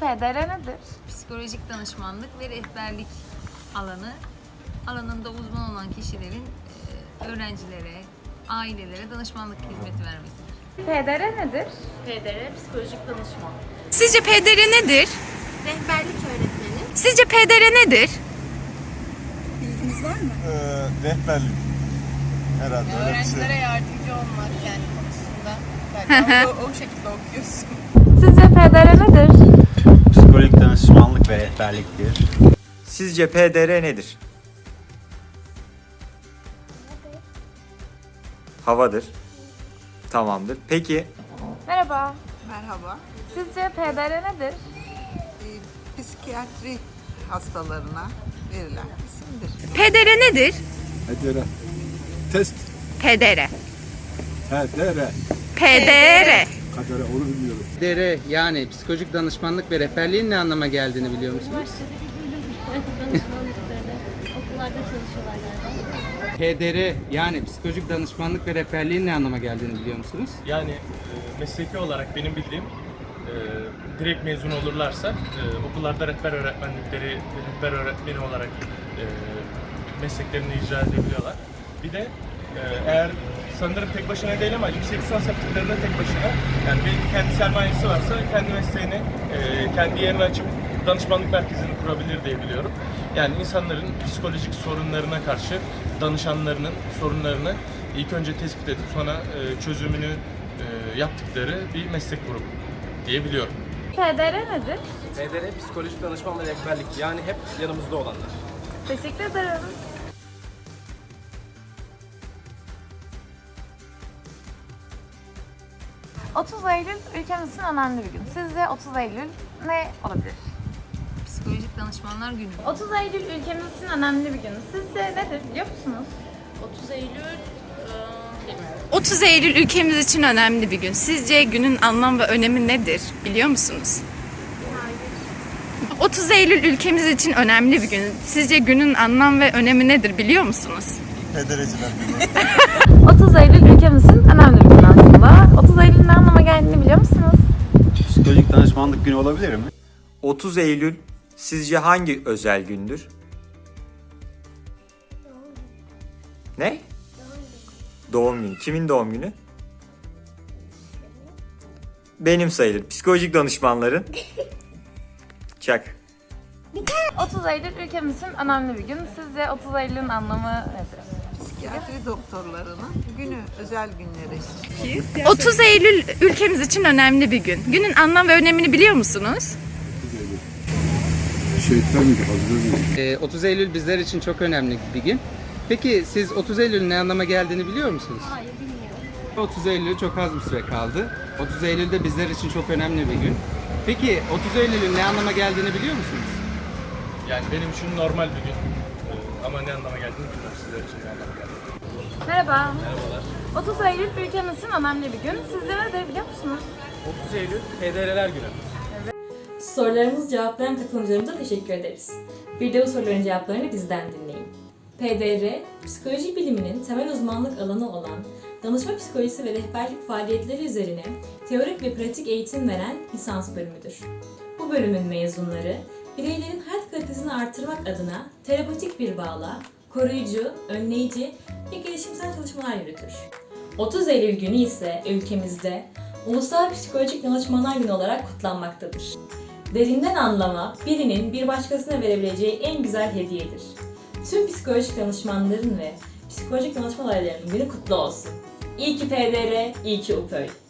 PDR nedir? Psikolojik danışmanlık ve rehberlik alanı. Alanında uzman olan kişilerin e, öğrencilere, ailelere danışmanlık hizmeti vermesidir. PDR nedir? PDR psikolojik danışman. Sizce PDR nedir? Rehberlik öğretmeni. Sizce PDR nedir? Ee, rehberlik. Herhalde öyle bir şey. yardımcı olmak yani Belki o, o şekilde okuyorsun. Sizce PDR nedir? Psikolojik danışmanlık ve rehberliktir. Sizce PDR nedir? Havadır. Tamamdır. Peki Merhaba. Merhaba. Sizce PDR nedir? Ee, psikiyatri hastalarına verilen isimdir. PDR nedir? Hedere. Test. PDR. Hedere. PDR. Kadere onu bilmiyorum. PDR yani psikolojik danışmanlık ve rehberliğin ne anlama geldiğini biliyor musunuz? Okullarda çalışıyorlar galiba. PDR yani psikolojik danışmanlık ve rehberliğin ne anlama geldiğini biliyor musunuz? Yani e, mesleki olarak benim bildiğim e, direkt mezun olurlarsa e, okullarda rehber öğretmenlikleri, rehber öğretmeni olarak e, mesleklerini icra edebiliyorlar. Bir de e, eğer sanırım tek başına değil ama yüksek lisans yaptıklarında tek başına yani bir kendi sermayesi varsa kendi mesleğini, e, kendi yerini açıp danışmanlık merkezini kurabilir diye biliyorum. Yani insanların psikolojik sorunlarına karşı danışanlarının sorunlarını ilk önce tespit edip sonra e, çözümünü e, yaptıkları bir meslek grubu diyebiliyorum. PDR nedir? PDR psikolojik danışman ve rehberlik yani hep yanımızda olanlar. Teşekkür ederim. ...30 Eylül ülkemizin önemli bir gün. Sizce 30 Eylül ne olabilir? Psikolojik danışmanlar günü. 30 Eylül ülkemizin önemli bir günü. Sizce nedir biliyor musunuz? 30 Eylül e, bilmiyorum. 30 Eylül ülkemiz için önemli bir gün. Sizce günün anlam ve önemi nedir? Biliyor musunuz? 30 Eylül ülkemiz için önemli bir gün. Sizce günün anlam ve önemi nedir biliyor musunuz? Hedereciler günü. 30 Eylül ülkemizin önemli bir günü aslında. 30 Eylül'ün ne anlama geldiğini biliyor musunuz? Psikolojik günü olabilir mi? 30 Eylül sizce hangi özel gündür? Ne? Doğum günü. Kimin doğum günü? Benim sayılır. Psikolojik danışmanların. Çak. 30 Eylül ülkemizin önemli bir gün. Sizce 30 Eylül'ün anlamı nedir? Psikiyatri doktorlarının günü, özel günleri. 30 Eylül ülkemiz için önemli bir gün. Günün anlam ve önemini biliyor musunuz? Şehitler miydi? Mıydı? Ee, 30 Eylül bizler için çok önemli bir gün. Peki siz 30 Eylül'ün ne anlama geldiğini biliyor musunuz? Hayır bilmiyorum. 30 Eylül çok az bir süre kaldı. 30 Eylül de bizler için çok önemli bir gün. Peki 30 Eylül'ün ne anlama geldiğini biliyor musunuz? Yani benim için normal bir gün. E, ama ne anlama geldiğini bilmiyorum sizler için ne anlama geldiğini. Merhaba. Merhabalar. 30 Eylül ülkemizin önemli bir gün. Sizce nedir biliyor musunuz? 30 Eylül PDR'ler günü. Sorularımız cevaplayan katılımcılarımıza teşekkür ederiz. Bir de bu soruların cevaplarını bizden dinleyin. PDR, psikoloji biliminin temel uzmanlık alanı olan danışma psikolojisi ve rehberlik faaliyetleri üzerine teorik ve pratik eğitim veren lisans bölümüdür. Bu bölümün mezunları, bireylerin hayat kalitesini artırmak adına terapatik bir bağla, koruyucu, önleyici ve gelişimsel çalışmalar yürütür. 30 Eylül günü ise ülkemizde Ulusal Psikolojik Danışmanlar Günü olarak kutlanmaktadır. Derinden anlama birinin bir başkasına verebileceği en güzel hediyedir. Tüm psikolojik danışmanların ve psikolojik danışma olaylarının günü kutlu olsun. İyi ki PDR, iyi ki UPÖY.